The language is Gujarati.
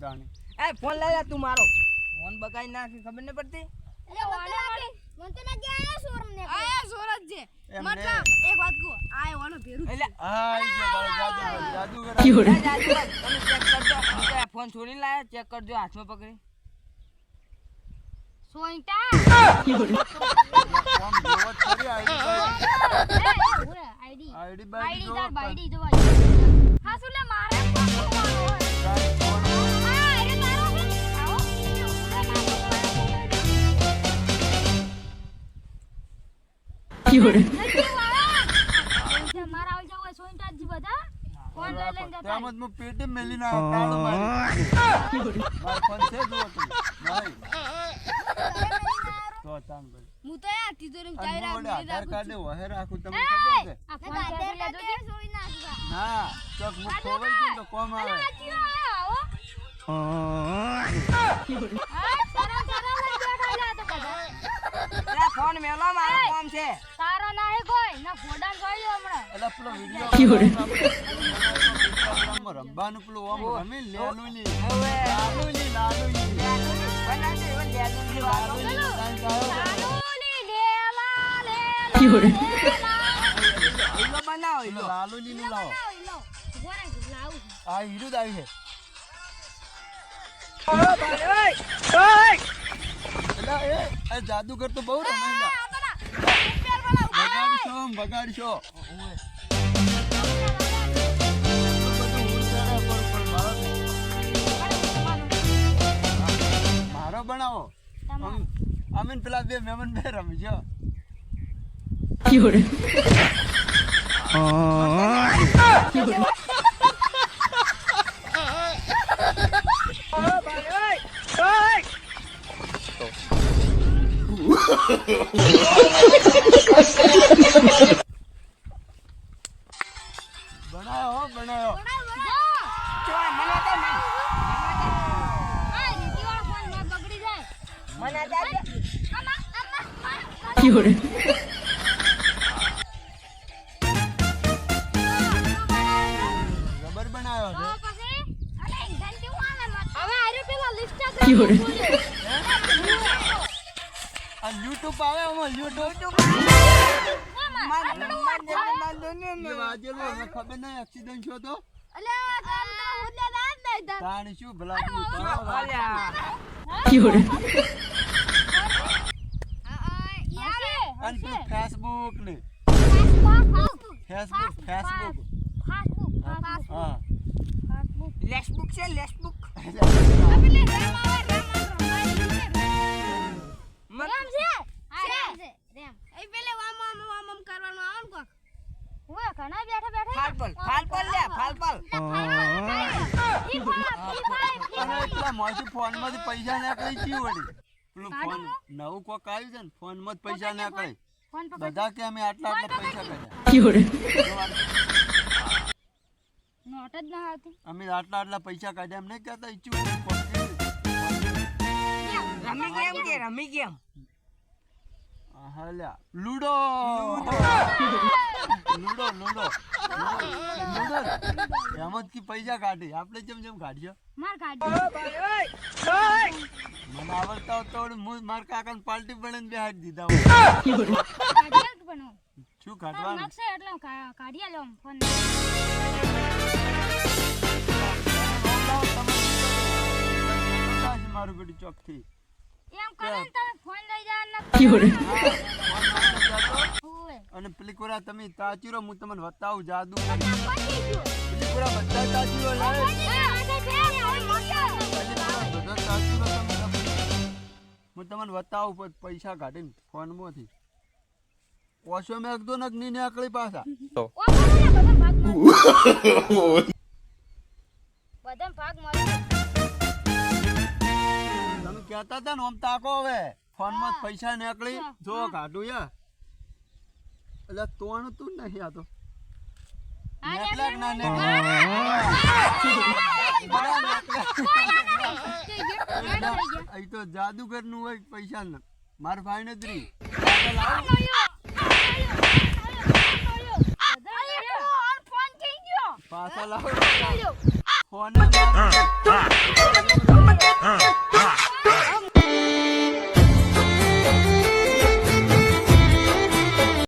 લાય ફોન લઈ લે તું મારો. ફોન બગાઈ નાખી ખબર ન પડતી? મને તો લાગે આયા સોરમ ને આયા સોરજ છે. મતલબ એક વાત કહું આ ઓનો ભેરું એટલે હા જાદુ જાદુ જાદુ તમે ચેક કરજો. ફોન છોડીને લાયા ચેક કરજો હાથમાં પકડી. સોઈટા. ફોન જોવો જ ખરી આઈડી આઈડી. આઈડી આઈડી બાઈડી તાર જોવો પેટે. હું તો યાર ચાવી રાખું, આધાર વહે રાખું તમને ખબર છે આધાર કાર્ડ નાખવા ના ચોક હું ખોવાઈ ગયું તો કોમ આવે આ ચીરો આયો હા શરમ શરમ જ બેઠા લે તો બધા ફોન મેલો મારો કામ છે તારો નહીં કોઈ ના ફોડા જોઈ લો હમણાં એટલે પેલો વીડિયો રમવાનું પેલું ઓમ રમી લેલા લેલા બનાવો પેલો ઈલો. લાલુની નું લાવો આ હીરું આવી છે જાદુગર તો બહુ રમે આમ બગાડશો. મારો- બનાવો. અમે પેલા બે મહેમાન બે રમજો. ઓ યુટ્યુબ આવે યુટ્યુબ ખબર નહીં એક્સિડન્ટ થયો તો અલે તમ તો ઉડે દાદ નહીં તા તાણી શું ભલા તું તારો અલ્યા. યાર અને પેલું ફેસબુક ને ફેસબુક ફેસબુક હા. લેસબુક છે લેસબુક મત- એ પેલે વામ વામ વામ વામ કરવાનું આવે ને કોક. ફાલપલ ફાલપલ લે ફાલપલ અને એટલા મોંથી ફોનમાંથી પૈસા ના ગયું વળી. પેલું ફોન નવું કોક આવ્યું છે ને ફોનમાં જ પૈસા નીકળે બધા કે અમે આટલા આટલા પૈસા કાઢ્યા નોટ જ ના હતી અમે આટલા આટલા પૈસા કાઢ્યા. એમ નહીં કહેતા ઈચ્છું રમી કેમ કે રમી કેમ હલ્યા લૂડો. એમ જ કી પૈસા કાઢી. આપણે જેમ જેમ કાઢ્યો માર ઓ કાઢી ભાઈ, ઓય, ઓય. મને આવડતા હોત તો હું મારા કાકાને પાર્ટી બનાવીને બેહાડી દીધા પણ શું કાઢવાનું? નકશે એટલે કાઢી આલ્યો ફોન. મારું બેટું ચોકથી. એમ કરે તમે ફોન લઈ જાવ અને પેલી કોરા તમે તાચીરો હું તમને બતાવું જાદુ. આ પતી ગયો. પેલી કોરા બધા તાચીરો હું તમને બતાવું પૈસા કાઢીને ફોનમાંથી. ઓછો મેં એકદો ને ની નીકળી પાછા. ને બધા ભાગ બધા ભાગ મળે તમે કહેતા હતા ને આમ તાકો હવે. ફોનમાં પૈસા નીકળી. જો કાઢું યા. એટલે તોણ તું નહીં આ તો તો જાદુગરનું હોય પૈસા ના માર ભાઈ ને ત્રી પાછા લાવો ફોન